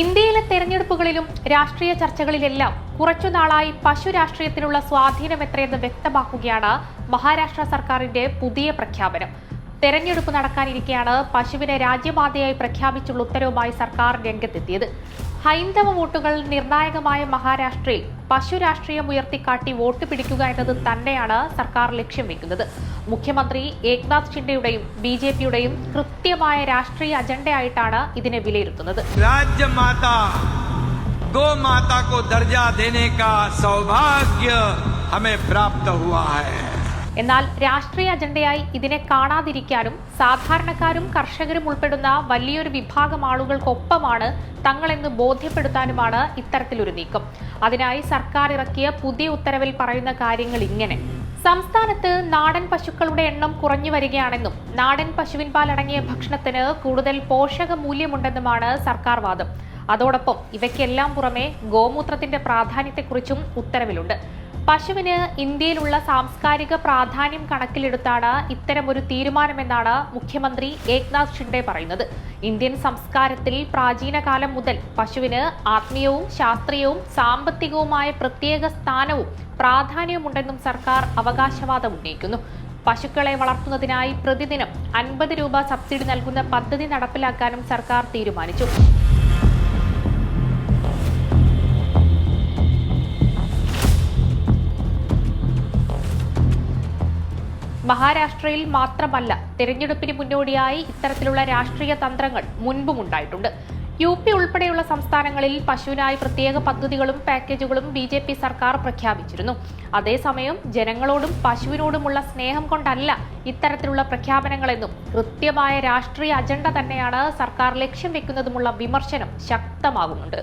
ഇന്ത്യയിലെ തെരഞ്ഞെടുപ്പുകളിലും രാഷ്ട്രീയ ചർച്ചകളിലെല്ലാം കുറച്ചു നാളായി പശു രാഷ്ട്രീയത്തിനുള്ള സ്വാധീനം എത്രയെന്ന് വ്യക്തമാക്കുകയാണ് മഹാരാഷ്ട്ര സർക്കാരിന്റെ പുതിയ പ്രഖ്യാപനം. തെരഞ്ഞെടുപ്പ് നടക്കാനിരിക്കെയാണ് പശുവിനെ രാജ്യപാതയായി പ്രഖ്യാപിച്ചുള്ള ഉത്തരവുമായി സർക്കാർ രംഗത്തെത്തിയത്. ഹൈന്ദവ വോട്ടുകൾ നിർണായകമായ മഹാരാഷ്ട്രയിൽ പശു രാഷ്ട്രീയം ഉയർത്തിക്കാട്ടി വോട്ട് പിടിക്കുക എന്നത് തന്നെയാണ് സർക്കാർ ലക്ഷ്യം വെക്കുന്നത്. മുഖ്യമന്ത്രി ഏക്നാഥ് ഷിൻഡെയുടെയും ബി ജെ പിയുടെയും കൃത്യമായ രാഷ്ട്രീയ അജണ്ടയായിട്ടാണ് ഇതിനെ വിലയിരുത്തുന്നത്. രാജ്യമാതാ ഗോമാതാ കോ സൗഭാഗ്യ പ്രാപ്ത ഹുവാ ഹൈ. എന്നാൽ രാഷ്ട്രീയ അജണ്ടയായി ഇതിനെ കാണാതിരിക്കാനും സാധാരണക്കാരും കർഷകരും ഉൾപ്പെടുന്ന വലിയൊരു വിഭാഗം ആളുകൾക്കൊപ്പമാണ് തങ്ങളെന്ന് ബോധ്യപ്പെടുത്താനുമാണ് ഇത്തരത്തിലൊരു നീക്കം. അതിനായി സർക്കാർ ഇറക്കിയ പുതിയ ഉത്തരവിൽ പറയുന്ന കാര്യങ്ങൾ ഇങ്ങനെ. സംസ്ഥാനത്ത് നാടൻ പശുക്കളുടെ എണ്ണം കുറഞ്ഞു വരികയാണെന്നും നാടൻ പശുവിൻ പാൽ അടങ്ങിയ ഭക്ഷണത്തിന് കൂടുതൽ പോഷക മൂല്യമുണ്ടെന്നുമാണ് സർക്കാർ വാദം. അതോടൊപ്പം ഇവയ്ക്കെല്ലാം പുറമെ ഗോമൂത്രത്തിന്റെ പ്രാധാന്യത്തെക്കുറിച്ചും ഉത്തരവിലുണ്ട്. പശുവിന് ഇന്ത്യയിലുള്ള സാംസ്കാരിക പ്രാധാന്യം കണക്കിലെടുത്താണ് ഇത്തരമൊരു തീരുമാനമെന്നാണ് മുഖ്യമന്ത്രി ഏക്നാഥ് ഷിൻഡെ പറയുന്നത്. ഇന്ത്യൻ സംസ്കാരത്തിൽ പ്രാചീന കാലം മുതൽ പശുവിന് ആത്മീയവും ശാസ്ത്രീയവും സാമ്പത്തികവുമായ പ്രത്യേക സ്ഥാനവും പ്രാധാന്യവുമുണ്ടെന്നും സർക്കാർ അവകാശവാദം ഉന്നയിക്കുന്നു. പശുക്കളെ വളർത്തുന്നതിനായി പ്രതിദിനം അൻപത് രൂപ സബ്സിഡി നൽകുന്ന പദ്ധതി നടപ്പിലാക്കാനും സർക്കാർ തീരുമാനിച്ചു. മഹാരാഷ്ട്രയിൽ മാത്രമല്ല തെരഞ്ഞെടുപ്പിന് മുന്നോടിയായി ഇത്തരത്തിലുള്ള രാഷ്ട്രീയ തന്ത്രങ്ങൾ മുൻപും ഉണ്ടായിട്ടുണ്ട്. യു പി ഉൾപ്പെടെയുള്ള സംസ്ഥാനങ്ങളിൽ പശുവിനായി പ്രത്യേക പദ്ധതികളും പാക്കേജുകളും ബി ജെ പി സർക്കാർ പ്രഖ്യാപിച്ചിരുന്നു. അതേസമയം ജനങ്ങളോടും പശുവിനോടുമുള്ള സ്നേഹം കൊണ്ടല്ല ഇത്തരത്തിലുള്ള പ്രഖ്യാപനങ്ങളെന്നും കൃത്യമായ രാഷ്ട്രീയ അജണ്ട തന്നെയാണ് സർക്കാർ ലക്ഷ്യം വെക്കുന്നതുമുള്ള വിമർശനം ശക്തമാകുന്നുണ്ട്.